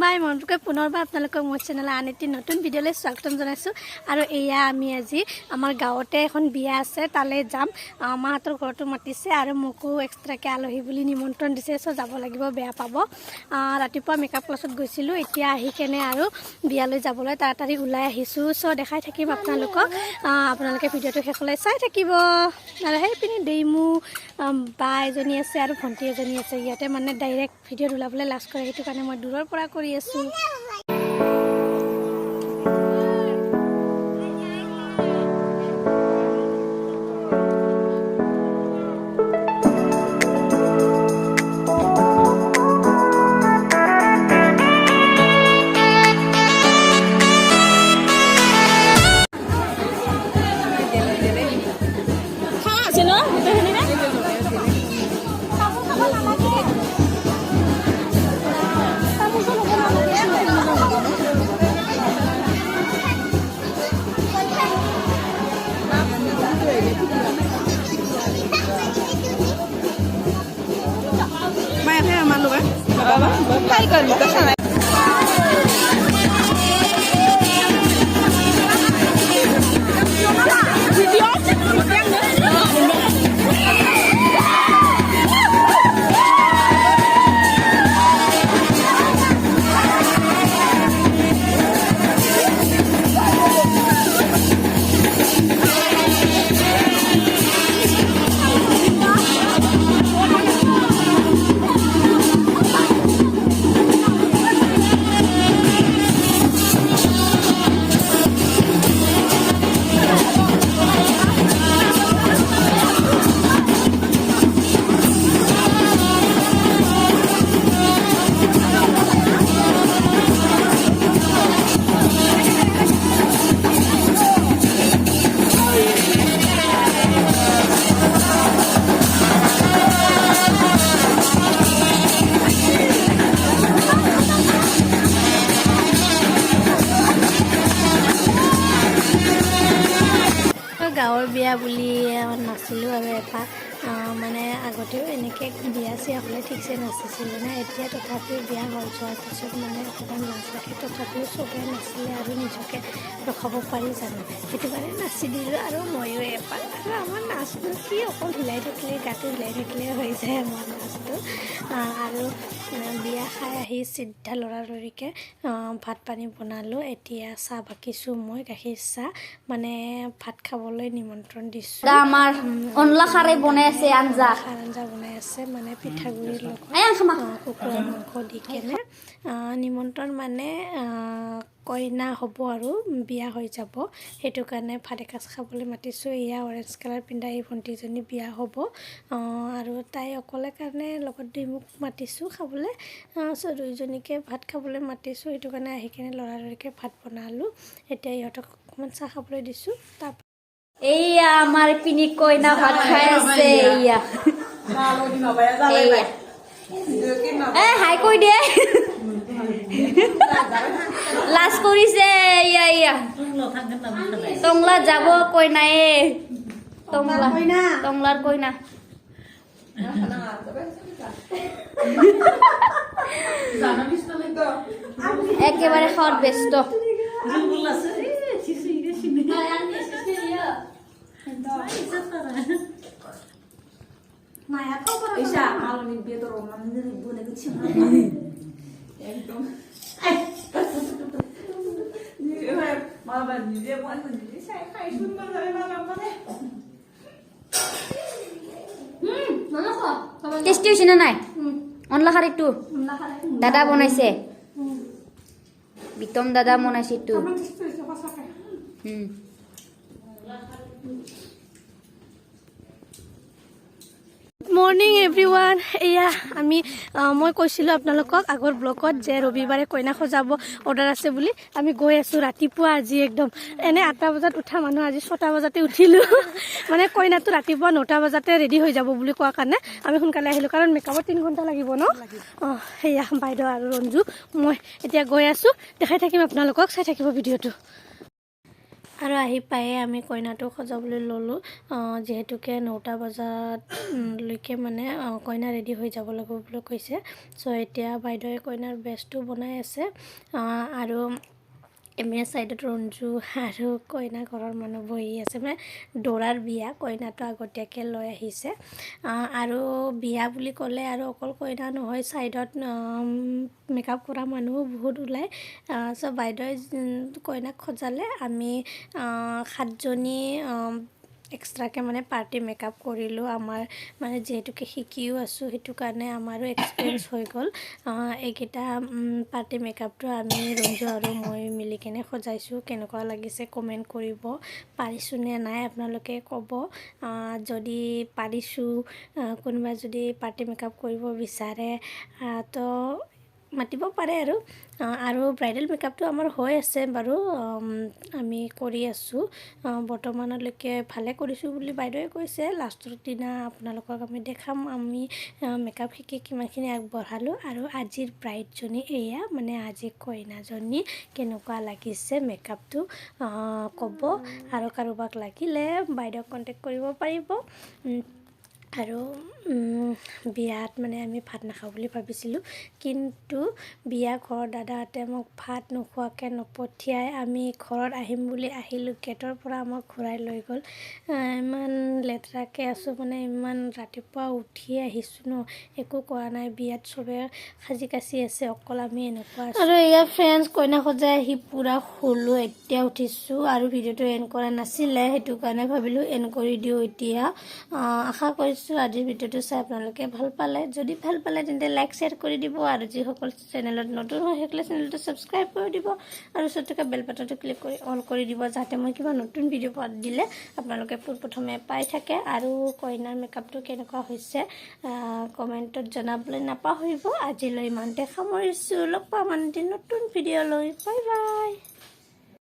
খুলুমবাই মনটোকে পুনৰবাৰ আপোনালোকক মোৰ চেনেলৰ আন এটি নতুন ভিডিঅ'লৈ স্বাগতম জনাইছোঁ। আৰু এয়া আমি আজি আমাৰ গাঁৱতে এখন বিয়া আছে, তালৈ যাম। মাহঁতৰ ঘৰতো মাতিছে আৰু মোকো এক্সট্ৰাকৈ আলহী বুলি নিমন্ত্ৰণ দিছে, চ' যাব লাগিব, বেয়া পাব। ৰাতিপুৱা মেকআপ ক্লাছত গৈছিলোঁ, এতিয়া আহি কেনে আৰু বিয়ালৈ যাবলৈ তাড়াতাড়ি ওলাই আহিছোঁ। চ' দেখাই থাকিম আপোনালোকক। আপোনালোকে ভিডিঅ'টো শেষলৈ চাই থাকিব। আৰু সেইপিনে ডেইমু বা এজনী আছে আৰু ভণ্টি এজনী আছে, ইয়াতে মানে ডাইৰেক্ট ভিডিঅ'ত ওলাবলৈ লাজ কৰে, সেইটো কাৰণে মই দূৰৰ পৰা কৰি আছোঁ luôn á. খাই গ'ল মোকে খানাই গাঁৱৰ বিয়া বুলি নাছিলোঁ আৰু আহ, মানে আগতেও এনেকৈ বিয়া চিয়া হ'লে ঠিকছে নাচিছিলোঁ না এতিয়া তথাপিও বিয়া হৈ যোৱাৰ পিছত মানে অকণমান লাজ লাগে তথাপিও চবেই নাচিলে আৰু নিজকে ৰখাব পাৰি জানো। সেইটো কাৰণে নাচি দিলোঁ আৰু ময়ো এপাক। আৰু আমাৰ নাচটো কি অকল হিলাই থাকিলে গাটো হিলাই থাকিলে হৈ যায় আমাৰ নাচটো। আৰু বিয়া খাই আহি চিধা লৰালৰিকৈ ভাত পানী বনালোঁ। এতিয়া চাহ বাকিছোঁ মই গাখীৰ চাহ মানে ভাত খাবলৈ নিমন্ত্ৰণ দিছোঁ। আমাৰ অনলা খাৰে বনাই আছে আঞ্জা খাৰ আঞ্জা বনাই আছে মানে পিঠাগুড়িৰ লগত কুকুৰা মাংস দি কেনে নিমন্ত্ৰণ মানে কইনা হ'ব আৰু বিয়া হৈ যাব সেইটো কাৰণে ভাত এসাঁজ খাবলৈ মাতিছোঁ এয়া অৰেঞ্জ কালাৰ পিন্ধা এই ভণ্টিজনী বিয়া হ'ব আৰু তাই অকলে কাৰণে লগত দুই মোক মাতিছোঁ খাবলৈ চ' দুইজনীকে ভাত খাবলৈ মাতিছোঁ সেইটো কাৰণে আহি কেনে লৰালৰিকৈ ভাত বনালোঁ এতিয়া ইহঁতক অকণমান চাহ খাবলৈ দিছোঁ তাৰ এইয়া আমাৰ পিনি কইনা ভাত খাই আছে এইয়া। এ হাই কৈ দে। লাজ কৰিছে এইয়া এইয়া। টংলা যাব কইনায়ে টংলা টংলাৰ কইনা একেবাৰে খাওয়াত ব্যস্ত। ঈশা আলনি বিয়ে তো রোমান বনে কিছু একদম বাবা নিজে বন্ধ নিজে খাই খাই সুন্দর করে বানাম মানে টেষ্টি হৈছে নে নাই? অনলা খাৰীটো দাদা বনাইছে। বিতম দাদা বনাইছে এইটো। উম। মৰ্ণিং এভৰিৱান এয়া আমি মই কৈছিলোঁ আপোনালোকক আগৰ ব্লকত যে ৰবিবাৰে কইনা সজাব অৰ্ডাৰ আছে বুলি। আমি গৈ আছোঁ ৰাতিপুৱা আজি একদম। এনে আঠটা বজাত উঠা মানুহ আজি ছটা বজাতে উঠিলোঁ। মানে কইনাটো ৰাতিপুৱা নটা বজাতে ৰেডি হৈ যাব বুলি কোৱা কাৰণে আমি সোনকালে আহিলোঁ। কাৰণ মেকআপত তিনি ঘণ্টা লাগিব ন? অঁ সেয়া বাইদেউ আৰু ৰঞ্জু মই এতিয়া গৈ আছোঁ। দেখাই থাকিম আপোনালোকক চাই থাকিব ভিডিঅ'টো। আৰু আহি পায়ে আমি কইনাটো সজাবলৈ ল'লোঁ যিহেতুকে নটা বজাত উম, লৈকে মানে কইনা ৰেডি হৈ যাব লাগিব বুলি কৈছে। চ' এতিয়া বাইদেৱে কইনাৰ বেষ্টটো বনাই আছে আৰু এমে চাইডত ৰঞ্জু আৰু কইনা ঘৰৰ মানুহ বহি আছে মানে দৰাৰ বিয়া কইনাটো আগতীয়াকৈ লৈ আহিছে। আহ, আৰু বিয়া বুলি ক'লে আৰু অকল কইনা নহয় ছাইডত মেকআপ কৰা মানুহো বহুত ওলায়। চ' বাইদেৱে কইনাক সজালে। আমি সাতজনী এক্সট্ৰাকৈ মানে পাৰ্টি মেকআপ কৰিলোঁ, আমাৰ মানে যিহেতুকে শিকিও আছোঁ, সেইটো কাৰণে আমাৰো এক্সপিৰিয়েঞ্চ হৈ গ'ল। এইকেইটা পাৰ্টি মেকআপটো আমি ৰঞ্জু আৰু মই মিলি কেনে সজাইছোঁ, কেনেকুৱা লাগিছে কমেণ্ট কৰিব। পাৰিছোঁ নে নাই আপোনালোকে ক'ব। যদি পাৰিছোঁ কোনোবাই যদি পাৰ্টি মেকআপ কৰিব বিচাৰে তো মাতিব পাৰে আৰু। আৰু ব্ৰাইডেল মেকআপটো আমাৰ হৈ আছে বাৰু আমি কৰি আছোঁ। বৰ্তমানলৈকে ভালে কৰিছোঁ বুলি বাইদেৱে কৈছে। লাষ্টৰ দিনা আপোনালোকক আমি দেখাম, আমি মেকআপ শিকি কিমানখিনি আগবঢ়ালোঁ আৰু আজিৰ ব্ৰাইডজনী এয়া মানে আজি কইনাজনী কেনেকুৱা লাগিছে মেকআপটো ক'ব আৰু কাৰোবাক লাগিলে বাইদেউক কণ্টেক্ট কৰিব পাৰিব। আৰু বিয়াত মানে আমি ভাত নাখাওঁ বুলি ভাবিছিলোঁ। কিন্তু বিয়া ঘৰৰ দাদাহঁতে মোক ভাত নোখোৱাকৈ নপঠিয়াই আমি ঘৰত আহিম বুলি আহিলোঁ। গেটৰ পৰা আমাক ঘূৰাই লৈ গ'ল। ইমান লেতেৰাকৈ আছোঁ মানে ইমান ৰাতিপুৱা উঠি আহিছোঁ ন। একো কৰা নাই বিয়াত চবে সাজি কাচি আছে অকল আমি এনেকুৱা আৰু এয়া ফ্ৰেণ্ডছ কইনা সজাই আহি পূৰা শুলোঁ এতিয়া উঠিছোঁ আৰু ভিডিঅ'টো এণ্ড কৰা নাছিলে সেইটো কাৰণে ভাবিলোঁ এণ্ড কৰি দিওঁ এতিয়া। আশা কৰিছোঁ আজিৰ ভিডিঅ'টো চাই আপোনালোকে ভালো পালে, যদি ভালো পালে তেন্তে লাইক শ্বেয়াৰ কৰি দিব আৰু যিসকল চেনেলত নতুন হয় থাকিলে চেনেলটো ছাবস্ক্ৰাইব কৰি দিব আৰু ওচৰত থকা বেল ক্লিক কৰি অন কৰি দিব যাতে মই কিবা নতুন ভিডিঅ' দিলে আপোনালোকে পোনপ্ৰথমে পাই থাকে। আৰু কইনাৰ মেকআপটো কেনেকুৱা হৈছে কমেণ্টত জনাবলৈ নাপাহৰিব। আজিলৈ ইমানতে সামৰিছোঁ। লগ পাম আন এটি নতুন ভিডিঅ' লৈ। Bye by